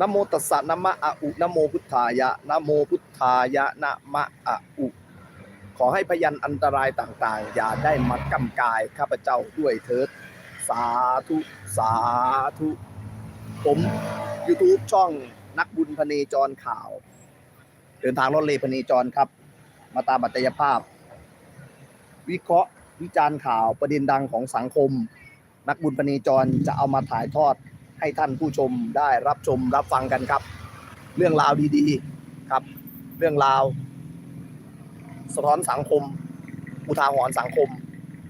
นโมตัสสะนะมะอะอุนโมพุทธายะนโมพุทธายะนะมะอะอุ ขอให้พยันอันตรายต่างๆ อย่าได้มากำกายข้าพเจ้าด้วยเถิด สาธุ สาธุ ผม YouTube ช่องนักบุญพเนจรข่าว เดินทางรถเลพเนจรครับ มาตามอัตยภาพ วิเคราะห์วิจารณ์ข่าวประเด็นดังของสังคม นักบุญพเนจรจะเอามาถ่ายทอด ให้ท่านผู้ชมได้รับชมรับฟังกันครับ เรื่องราวดีๆครับ เรื่องราว สะท้อนสังคม อุทาหรณ์สังคม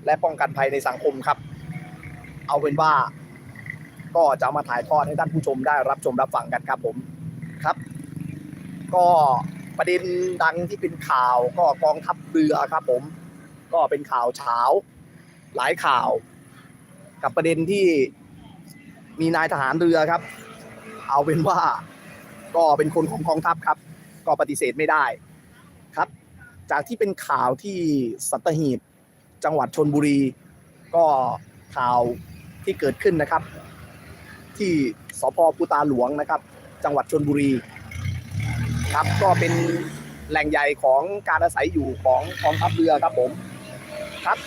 และป้องกันภัยในสังคมครับ เอาเป็นว่า ก็จะมาถ่ายทอดให้ท่านผู้ชมได้รับชมรับฟังกันครับผมครับ ก็ประเด็นดังที่เป็นข่าวก็กองทัพเรือครับ ผม ก็เป็นข่าวเช้าหลายข่าว กับประเด็นที่ มีนายทหารเรือครับ เอาเป็นว่าก็เป็นคนของกองทัพครับ ก็ปฏิเสธไม่ได้ครับ จากที่เป็นข่าวที่สัตหีบจังหวัดชนบุรี ก็ข่าวที่เกิดขึ้นนะครับ ที่สพปูตาหลวงนะครับ จังหวัดชนบุรีครับก็เป็นแหล่งใหญ่ของการอาศัยอยู่ของกองทัพเรือครับผมครับ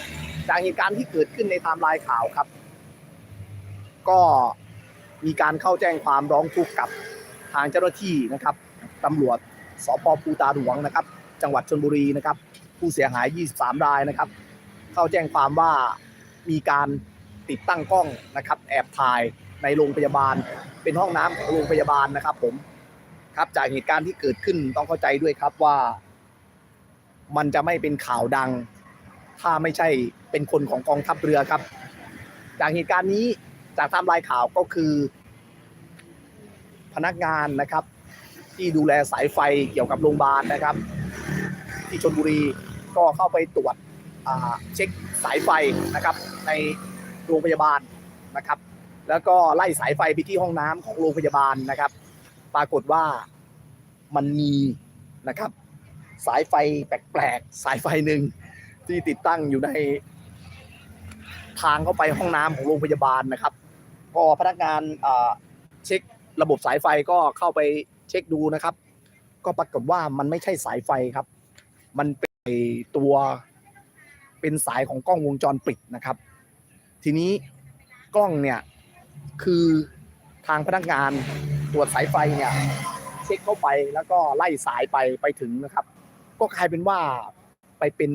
จากเหตุการณ์ที่เกิดขึ้นในไทม์ไลน์ข่าวครับ ก็ มีการเข้าแจ้งความร้องทุกข์กับทางเจ้าหน้าที่นะครับตำรวจสพภูตาหลวงนะครับ จังหวัดชนบุรีนะครับ ผู้เสียหาย 23 รายนะครับ เข้าแจ้งความว่ามีการติดตั้งกล้องนะครับ แอบถ่ายในโรงพยาบาล เป็นห้องน้ำของโรงพยาบาลนะครับ ผมครับจากเหตุการณ์ที่เกิดขึ้นต้องเข้าใจด้วยครับว่า มันจะไม่เป็นข่าวดัง ถ้าไม่ใช่เป็นคนของกองทัพเรือครับ จากเหตุการณ์นี้ จากไทม์ไลน์ข่าวก็คือ พนักงานนะครับ ที่ดูแลสายไฟเกี่ยวกับโรงพยาบาลนะครับ ที่ชนบุรีก็เข้าไปตรวจเช็คสายไฟนะครับ ในโรงพยาบาลนะครับ แล้วก็ไล่สายไฟไปที่ห้องน้ำของโรงพยาบาลนะครับ ปรากฏว่ามันมีนะครับ สายไฟแปลกๆสายไฟหนึ่งที่ติดตั้งอยู่ในทางเข้าไปห้องน้ำของโรงพยาบาลนะครับ ก็พนักงานเช็คระบบสายไฟก็เข้าไปเช็คดูนะครับ ก็ปรากฏว่ามันไม่ใช่สายไฟครับ มันเป็นตัวเป็นสายของกล้องวงจรปิดนะครับ ทีนี้กล้องเนี่ยคือทางพนักงานตรวจสายไฟเนี่ยเช็คเข้าไปแล้วก็ไล่สายไปไปถึงนะครับ ก็กลายเป็นว่าไปเป็น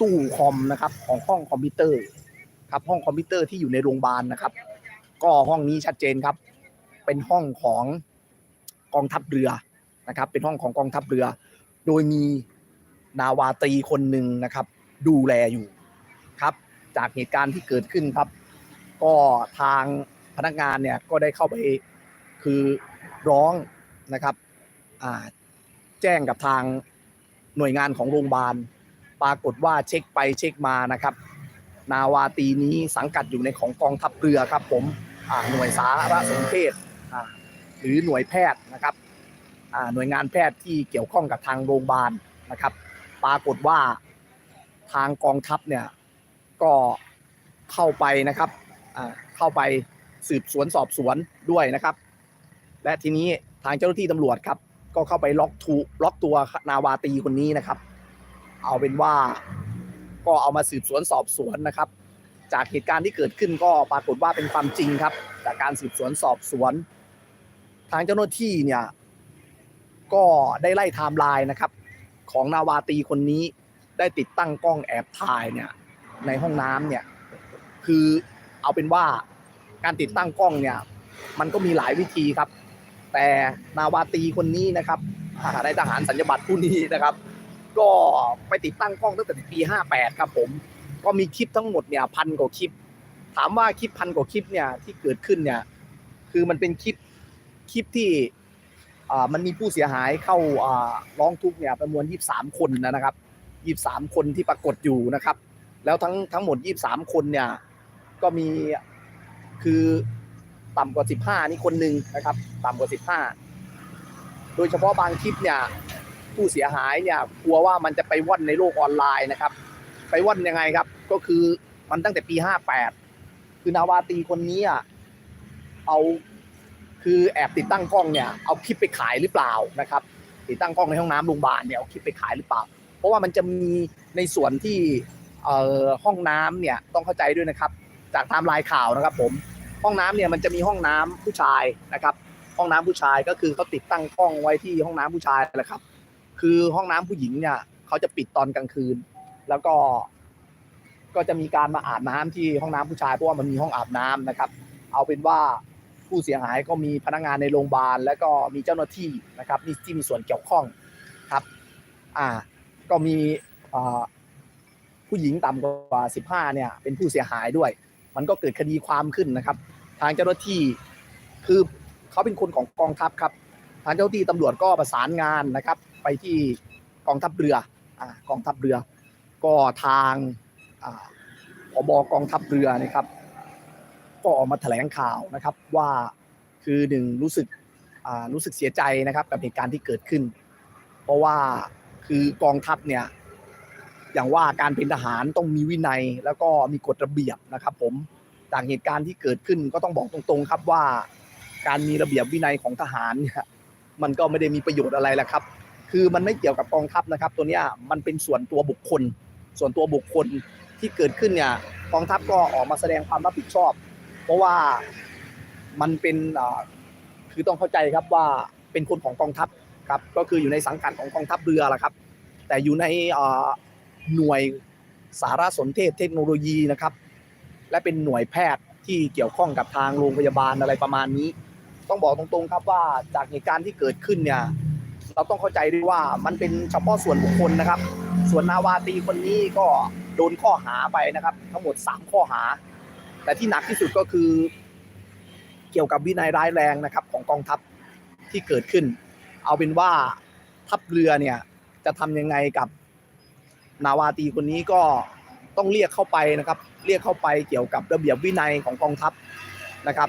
ตู้คอมนะครับ ของห้องคอมพิวเตอร์ ครับห้องคอมพิวเตอร์ที่อยู่ในโรงพยาบาลนะครับ ก็ห้องนี้ชัดเจนครับ เป็นห้องของกองทัพเรือนะครับ เป็นห้องของกองทัพเรือ โดยมีนาวาตรีคนหนึ่งนะครับ ดูแลอยู่ครับ จากเหตุการณ์ที่เกิดขึ้นครับ ก็ทางพนักงานเนี่ยก็ได้เข้าไปคือร้องนะครับแจ้งกับทางหน่วยงานของโรงพยาบาล ปรากฏว่าเช็คไปเช็คมานะครับ นาวาตีนี้สังกัดอยู่ในของกองทัพเรือครับ ผมหน่วยสารสนเทศหรือหน่วยแพทย์นะครับหน่วยงานแพทย์ที่เกี่ยวข้องกับทางโรงพยาบาลนะครับ ปรากฏว่าทางกองทัพเนี่ยก็เข้าไปนะครับเข้าไปสืบสวนสอบสวนด้วยนะครับ และทีนี้ทางเจ้าหน้าที่ตำรวจครับ ก็เข้าไปล็อกทูล็อกตัวนาวาตีคนนี้นะครับ เอาเป็นว่า ก็เอามาสืบสวนสอบสวนนะครับ จากเหตุการณ์ที่เกิดขึ้นก็ปรากฏว่าเป็นความจริงครับ จากการสืบสวนสอบสวน ทางเจ้าหน้าที่เนี่ยก็ได้ไล่ไทม์ไลน์นะครับ ของนาวาตีคนนี้ได้ติดตั้งกล้องแอบถ่ายเนี่ยในห้องน้ำเนี่ยคือเอาเป็นว่าการติดตั้งกล้องเนี่ยมันก็มีหลายวิธีครับ แต่นาวาตีคนนี้นะครับอ่าได้ทหารสัญญบัตรผู้นี้นะครับ ก็ไปติดตั้งกล้องตั้งแต่ปี 58 ครับผม ก็มีคลิปทั้งหมดเนี่ยพันกว่าคลิป ถามว่าคลิปพันกว่าคลิปเนี่ยที่เกิดขึ้นเนี่ยคือมันเป็นคลิปคลิปที่มันมีผู้เสียหายเข้าร้องทุกข์เนี่ยประมวล 23 คนนะครับ 23 คนที่ปรากฏอยู่นะครับ แล้วทั้งทั้งหมด 23 คนเนี่ยก็มีคือต่ำกว่า 15 นี่คนหนึ่งนะครับ ต่ำกว่า 15 โดยเฉพาะบางคลิปเนี่ย ผู้เสียหายเนี่ยกลัวว่ามันจะไปว่อนในโลกออนไลน์นะครับ ไปว่อนยังไงครับ ก็คือมันตั้งแต่ปี58คือนาวาตีคนนี้อะเอาคือแอบติดตั้งกล้องเนี่ยเอาคลิปไปขายหรือเปล่านะครับ ติดตั้งกล้องในห้องน้ำโรงพยาบาลเนี่ยเอาคลิปไปขายหรือเปล่า เพราะว่ามันจะมีในส่วนที่เห้องน้ำเนี่ยต้องเข้าใจด้วยนะครับ จากไทม์ไลน์ข่าวนะครับ ผมห้องน้ำเนี่ยมันจะมีห้องน้ำผู้ชายนะครับ ห้องน้ำผู้ชายก็คือเขาติดตั้งกล้องไว้ที่ห้องน้ำผู้ชายแหละครับ คือห้องน้ำผู้หญิงเนี่ยเขาจะปิดตอนกลางคืน แล้วก็ก็จะมีการมาอาบน้ำที่ห้องน้ำผู้ชายเพราะว่ามันมีห้องอาบน้ำนะครับ เอาเป็นว่าผู้เสียหายก็มีพนักงานในโรงพยาบาล แล้วก็มีเจ้าหน้าที่นะครับนี่ที่มีส่วนเกี่ยวข้องครับ อ่า ก็มีผู้หญิงต่ำกว่า 15 เนี่ย เป็นผู้เสียหายด้วย มันก็เกิดคดีความขึ้นนะครับ ทางเจ้าหน้าที่คือเขาเป็นคนของกองทัพครับ ทางเจ้าที่ตำรวจก็ประสานงานนะครับ ไปที่กองทัพเรืออ่ากองทัพเรือ ก็ทางอ่าผบกองทัพเรือนะครับ ก็ออกมาแถลงข่าวนะครับว่าคือหนึ่งรู้สึกอ่ารู้สึกเสียใจนะครับกับเหตุการณ์ที่เกิดขึ้น เพราะว่าคือกองทัพเนี่ยอย่างว่าการเป็นทหารต้องมีวินัย แล้วก็มีกฎระเบียบนะครับ ผมจากเหตุการณ์ที่เกิดขึ้นก็ต้องบอกตรงๆ ครับว่า การมีระเบียบวินัยของทหารเนี่ย มันก็ไม่ได้มีประโยชน์อะไรและครับ คือมันไม่เกี่ยวกับกองทัพนะครับ ตัวเนี้ยมันเป็นส่วนตัวบุคคล ส่วนตัวบุคคลที่เกิดขึ้นเนี่ยกองทัพก็ออกมาแสดงความรับผิดชอบ เพราะว่ามันเป็นคือต้องเข้าใจครับว่าเป็นคนของกองทัพครับก็คืออยู่ในสังกัดของกองทัพเรือแหละครับ แต่อยู่ในหน่วยสารสนเทศเทคโนโลยีนะครับ และเป็นหน่วยแพทย์ที่เกี่ยวข้องกับทางโรงพยาบาลอะไรประมาณนี้ ต้องบอกตรงๆครับว่าจากเหตุการณ์ที่เกิดขึ้นเนี่ย เราต้องเข้าใจด้วยว่ามันเป็นเฉพาะส่วนบุคคลนะครับ ส่วนนาวาตรีคนนี้ก็โดนข้อหาไปนะครับ ทั้งหมด 3 ข้อหา แต่ที่หนักที่สุดก็คือ เกี่ยวกับวินัยร้ายแรงนะครับ ของกองทัพที่เกิดขึ้น เอาเป็นว่าทัพเรือเนี่ยจะทำยังไงกับนาวาตรีคนนี้ก็ต้องเรียกเข้าไปนะครับ เรียกเข้าไปเกี่ยวกับระเบียบวินัยของกองทัพนะครับ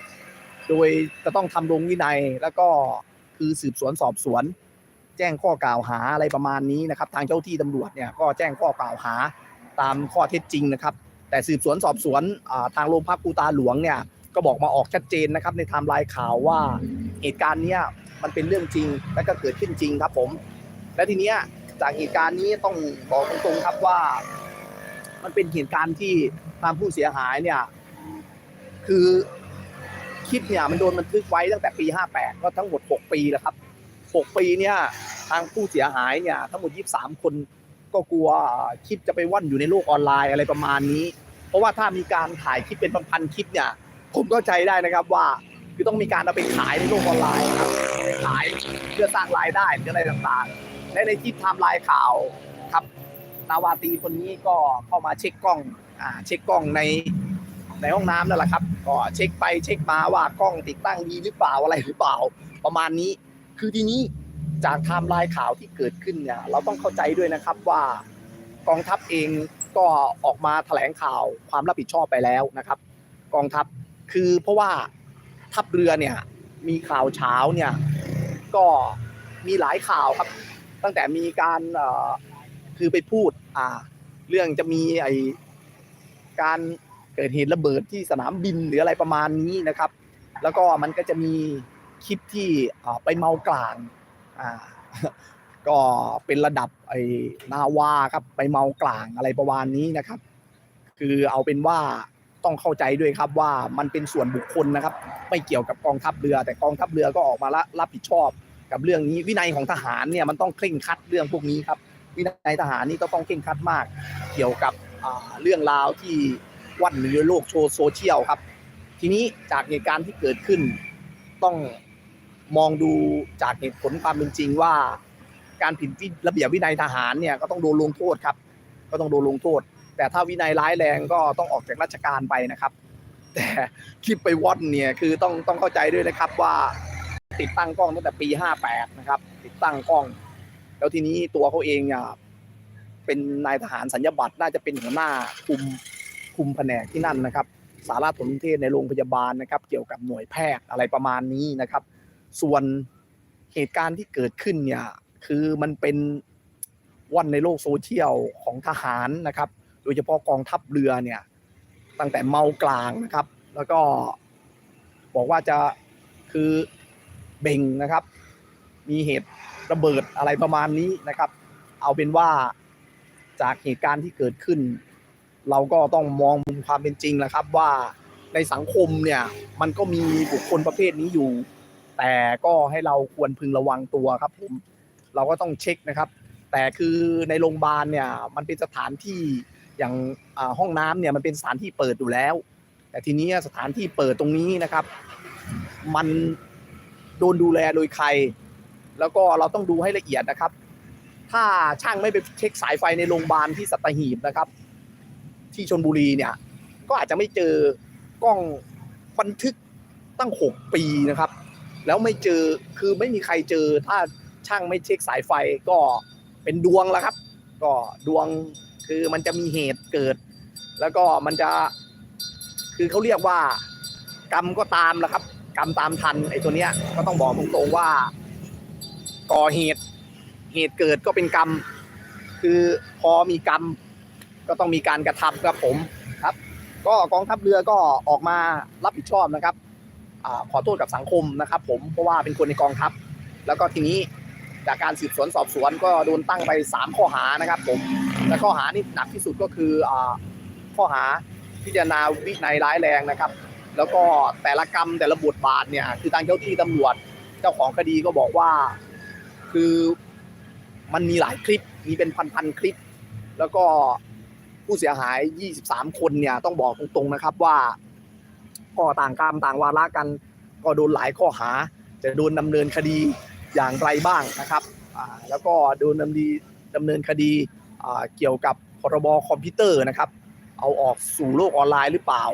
โดยจะต้องทำลงวินัยแล้วก็คือสืบสวนสอบสวน แจ้งข้อกล่าวหาอะไรประมาณนี้นะครับ ทางเจ้าที่ตำรวจเนี่ยก็แจ้งข้อกล่าวหาตามข้อเท็จจริงนะครับ แต่สืบสวนสอบสวนทางโรงพักปูตาหลวงเนี่ยก็บอกมาออกชัดเจนนะครับ ในไทม์ไลน์ข่าวว่าเหตุการณ์เนี้ยมันเป็นเรื่องจริงและก็เกิดขึ้นจริงครับผม และทีเนี้ยจากเหตุการณ์นี้ต้องบอกตรงๆครับว่า มันเป็นเหตุการณ์ที่ทางผู้เสียหายเนี่ย คือ คลิปเนี่ยมันโดนบันทึกไว้ตั้งแต่ปี 58 ก็ทั้งหมด 6 ปีแล้วครับ 6 ปีเนี่ยทางผู้เสียหายเนี่ยทั้งหมด 23 คนก็กลัวคลิปจะไปว่อนอยู่ในโลกออนไลน์อะไรประมาณนี้ เพราะว่าถ้ามีการถ่ายคลิปเป็นพันๆคลิปเนี่ยผมก็ใจได้นะครับว่าคือต้องมีการเอาไปขายในโลกออนไลน์ครับไปขายเพื่อสร้างรายได้หรืออะไรต่างๆ และในที่ทม์ไลน์ข่าวครับนาวาตรีคนนี้ก็เข้ามาเช็คกล้องอ่าเช็คกล้องใน ในห้องน้ำนั่นแหละครับ ก็เช็คไปเช็คมาว่ากล้องติดตั้งดีหรือเปล่าอะไรหรือเปล่า ประมาณนี้ คือทีนี้จากไทม์ไลน์ข่าวที่เกิดขึ้นเนี่ยเราต้องเข้าใจด้วยนะครับว่ากองทัพเองก็ออกมาแถลงข่าวความรับผิดชอบไปแล้วนะครับ กองทัพคือเพราะว่าทัพเรือเนี่ยมีข่าวเช้าเนี่ยก็มีหลายข่าวครับ ตั้งแต่มีการคือไปพูดอ่าเรื่องจะมีไอการ เกิดเหตุระเบิดที่สนามบินหรืออะไรประมาณนี้นะครับ แล้วก็มันก็จะมีคลิปที่ไปเมากลางอ่าก็เป็นระดับไอ้นาวาครับไปเมากลางอะไรประมาณนี้นะครับ คือเอาเป็นว่าต้องเข้าใจด้วยครับว่ามันเป็นส่วนบุคคลนะครับ ไม่เกี่ยวกับกองทัพเรือ แต่กองทัพเรือก็ออกมาละรับผิดชอบกับเรื่องนี้ วินัยของทหารเนี่ยมันต้องเคร่งคัดเรื่องพวกนี้ครับ วินัยทหารนี่ก็ต้องเคร่งคัดมาก เกี่ยวกับเรื่องราวที่ ว่อนอยู่ในโลกโชว์โซเชียลครับ ทีนี้จากเหตุการณ์ที่เกิดขึ้น ต้องมองดูจากเหตุผลความเป็นจริงว่า การผิดระเบียบวินัยทหารเนี่ยก็ต้องโดนลงโทษครับ ก็ต้องโดนลงโทษ แต่ถ้าวินัยร้ายแรงก็ต้องออกจากราชการไปนะครับ แต่คลิปไปว่อนเนี่ยคือต้องต้องเข้าใจด้วยนะครับว่าติดตั้งกล้องตั้งแต่ปี 58 นะครับ ติดตั้งกล้อง แล้วทีนี้ตัวเขาเองอะเป็นนายทหารสัญญาบัตรน่าจะเป็นหัวหน้าคุม คุมแผนกที่นั่นนะครับ สารสนเทศในโรงพยาบาลนะครับ เกี่ยวกับหน่วยแพทย์อะไรประมาณนี้นะครับ ส่วนเหตุการณ์ที่เกิดขึ้นเนี่ยคือมันเป็นวันในโลกโซเชียลของทหารนะครับ โดยเฉพาะกองทัพเรือเนี่ย ตั้งแต่เมากลางนะครับ แล้วก็บอกว่าจะคือเบ่งนะครับ มีเหตุระเบิดอะไรประมาณนี้นะครับ เอาเป็นว่าจากเหตุการณ์ที่เกิดขึ้น เราก็ต้องมองมุมความเป็นจริงแหละครับว่าในสังคมเนี่ยมันก็มีบุคคลประเภทนี้อยู่ แต่ก็ให้เราควรพึงระวังตัวครับผมเราก็ต้องเช็คนะครับ แต่คือในโรงพยาบาลเนี่ยมันเป็นสถานที่อย่างห้องน้ำเนี่ยมันเป็นสถานที่เปิดอยู่แล้ว แต่ทีนี้สถานที่เปิดตรงนี้นะครับ มันโดนดูแลโดยใคร แล้วก็เราต้องดูให้ละเอียดนะครับ ถ้าช่างไม่ไปเช็คสายไฟในโรงพยาบาลที่สัตหีบนะครับ ที่ชนบุรีเนี่ย ก็อาจจะไม่เจอกล้องบันทึกตั้งหกปีนะครับ แล้วไม่เจอคือไม่มีใครเจอ ถ้าช่างไม่เช็คสายไฟก็เป็นดวงแล้วครับ ก็ดวงคือมันจะมีเหตุเกิด แล้วก็มันจะคือเขาเรียกว่ากรรมก็ตามแหละครับ กรรมตามทันไอ้ตัวเนี้ยก็ต้องบอกตรงๆว่า ก่อเหตุ เหตุเกิดก็เป็นกรรม คือพอมีกรรม ก็ต้องมีการกระทำครับผมครับ ก็กองทัพเรือก็ออกมารับผิดชอบนะครับอขอโทษกับสังคมนะครับ ผมเพราะว่าเป็นคนในกองทัพ แล้วก็ทีนี้จากการสืบสวนสอบสวนก็โดนตั้งไป 3 ข้อหานะครับ ผมและข้อหานี่หนักที่สุดก็คืออข้อหาพิจารณาวินัยร้ายแรงนะครับ แล้วก็แต่ละกรรมแต่ละบทบาทเนี่ย คือทางเจ้าที่ตำรวจเจ้าของคดีก็บอกว่า คือมันมีหลายคลิปมีเป็นพันๆคลิป แล้วก็ ผู้เสียหาย 23 คนเนี่ยต้องบอกตรงๆนะครับว่าก็ต่างกรรมต่างวาระกัน ก็โดนหลายข้อหา จะโดนดำเนินคดีอย่างไรบ้างนะครับแล้วก็โดนดำเนินดำเนินคดีเกี่ยวกับพรบคอมพิวเตอร์นะครับ เอาออกสู่โลกออนไลน์หรือเปล่า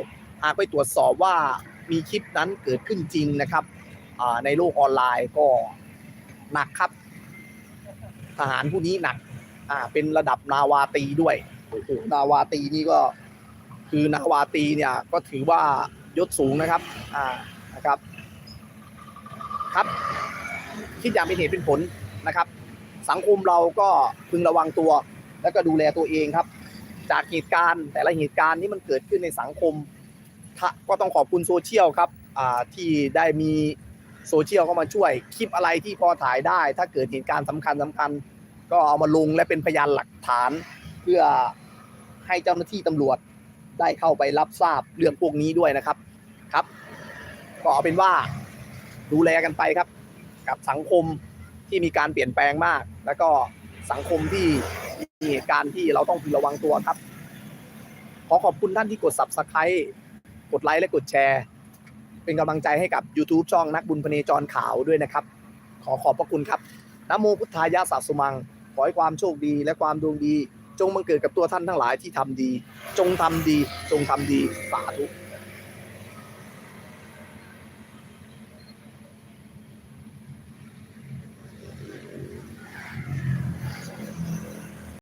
หากไปตรวจสอบว่ามีคลิปนั้นเกิดขึ้นจริงนะครับในโลกออนไลน์ก็หนักครับ ทหารผู้นี้หนักเป็นระดับนาวาตีด้วย อ้โหนาวาตีนี่ก็คือนาวาตีเนี่ยก็ถือว่ายศสูงนะครับ อ่านะครับ ครับคิดอย่างเป็นเหตุเป็นผลนะครับ สังคมเราก็พึงระวังตัว แล้วก็ดูแลตัวเองครับ จากเหตุการณ์ แต่ละเหตุการณ์ที่มันเกิดขึ้นในสังคม ก็ต้องขอบคุณโซเชียลครับที่ได้มีโซเชียลเข้ามาช่วย คลิปอะไรที่พอถ่ายได้ ถ้าเกิดเหตุการณ์สำคัญสำคัญ ก็เอามาลงและเป็นพยานหลักฐานเพื่อ ให้เจ้าหน้าที่ตำรวจได้เข้าไปรับทราบเรื่องพวกนี้ด้วยนะครับครับก็เอาเป็นว่าดูแลกันไปครับ กับสังคมที่มีการเปลี่ยนแปลงมาก แล้วก็สังคมที่มีเหตุการณ์ที่เราต้องพึงระวังตัวครับ ขอขอบคุณท่านที่กด subscribe กดไลค์และกดแชร์ เป็นกำลังใจให้กับ YouTube ช่องนักบุญพเนจรขาวด้วยนะครับ ขอขอบพระคุณครับนโมพุทธายาสัสสุมัง ขอให้ความโชคดีและความดวงดี จงบังเกิดกับตัวท่านทั้งหลายที่ทำดี จงทำดี จงทำดี สาธุ